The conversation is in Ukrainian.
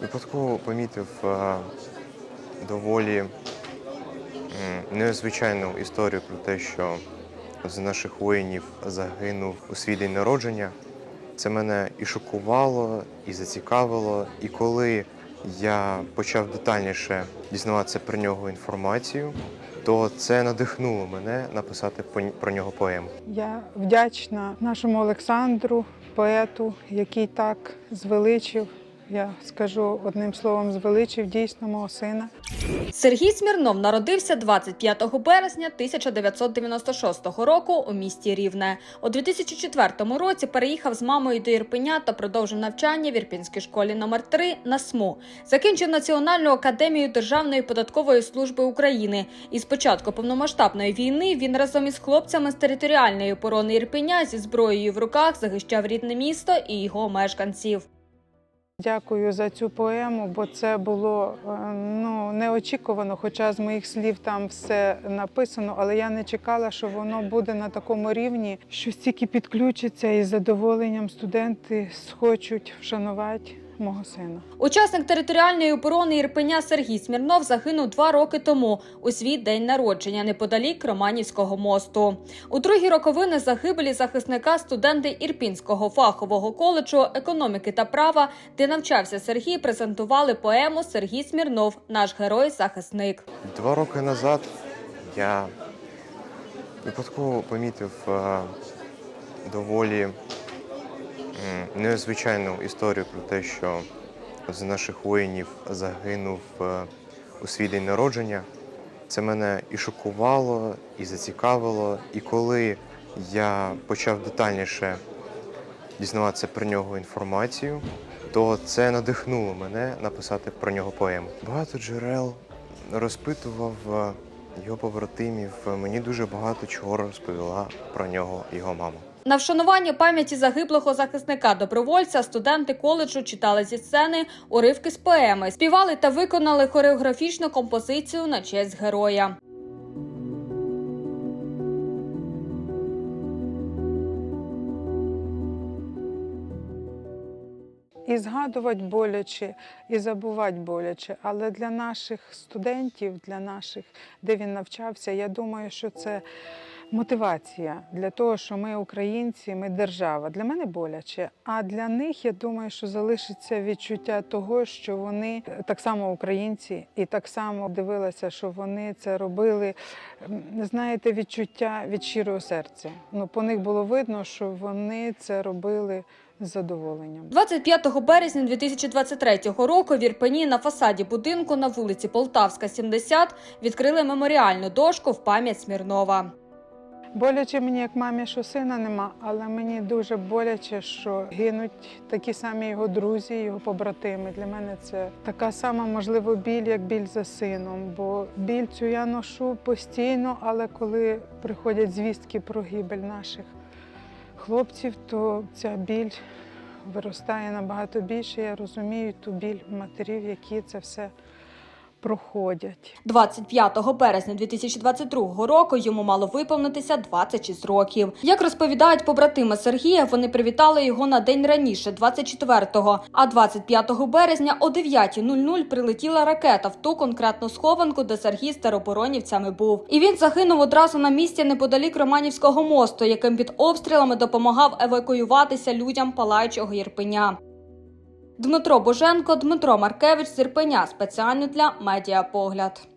Випадково помітив е, доволі незвичайну історію про те, що з наших воїнів загинув у свій день народження. Це мене і шокувало, і зацікавило. І коли я почав детальніше дізнаватися про нього інформацію, то це надихнуло мене написати про нього поему. Я вдячна нашому Олександру, поету, який так звеличив. Я скажу одним словом, звеличив дійсно мого сина. Сергій Смірнов народився 25 березня 1996 року у місті Рівне. У 2004 році переїхав з мамою до Ірпеня та продовжив навчання в Ірпінській школі номер 3 на СМУ. Закінчив Національну академію Державної податкової служби України. І з початку повномасштабної війни він разом із хлопцями з територіальної оборони Ірпеня зі зброєю в руках захищав рідне місто і його мешканців. Дякую за цю поему, бо це було е, ну неочікувано. Хоча з моїх слів там все написано, але я не чекала, що воно буде на такому рівні, що стільки підключиться і з задоволенням студенти схочуть вшанувати мого сина. Учасник територіальної оборони Ірпеня Сергій Смірнов загинув два роки тому у свій день народження неподалік Романівського мосту. У другі роковини загибелі захисника студенти Ірпінського фахового коледжу економіки та права, де навчався Сергій, презентували поему Сергій Смірнов, наш герой-захисник. Два роки назад я випадково помітив е, доволі незвичайну історію про те, що з наших воїнів загинув е, у свій день народження. Це мене і шокувало, і зацікавило. І коли я почав детальніше дізнаватися про нього інформацію, то це надихнуло мене написати про нього поему. Багато джерел розпитував е, його побратимів. Мені дуже багато чого розповіла про нього його мама. На вшанування пам'яті загиблого захисника добровольця студенти коледжу читали зі сцени уривки з поеми, співали та виконали хореографічну композицію на честь героя. І згадувати боляче, і забувати боляче. Але для наших студентів, для наших, де він навчався, я думаю, що це мотивація для того, що ми українці, ми держава. Для мене боляче. А для них я думаю, що залишиться відчуття того, що вони так само українці, і так само дивилася, що вони це робили. Знаєте, відчуття від щирого серця. Ну, по них було видно, що вони це робили з задоволенням. 25 березня 2023 року в Ірпені на фасаді будинку на вулиці Полтавська, 70 відкрили меморіальну дошку в пам'ять Смірнова. Боляче мені, як мамі, що сина нема, але мені дуже боляче, що гинуть такі самі його друзі, його побратими. Для мене це така сама можливо біль, як біль за сином. Бо біль цю я ношу постійно, але коли приходять звістки про гибель наших хлопців, то ця біль виростає набагато більше. Я розумію ту біль матерів, які це все проходять. 25 березня 2022 року йому мало виповнитися 26 років. Як розповідають побратими Сергія, вони привітали його на день раніше, 24-го. А 25 березня о 9.00 прилетіла ракета в ту конкретну схованку, де Сергій з був. І він загинув одразу на місці неподалік Романівського мосту, яким під обстрілами допомагав евакуюватися людям палаючого Єрпеня. Дмитро Боженко, Дмитро Маркевич Зірпеня спеціально для медіапогляд.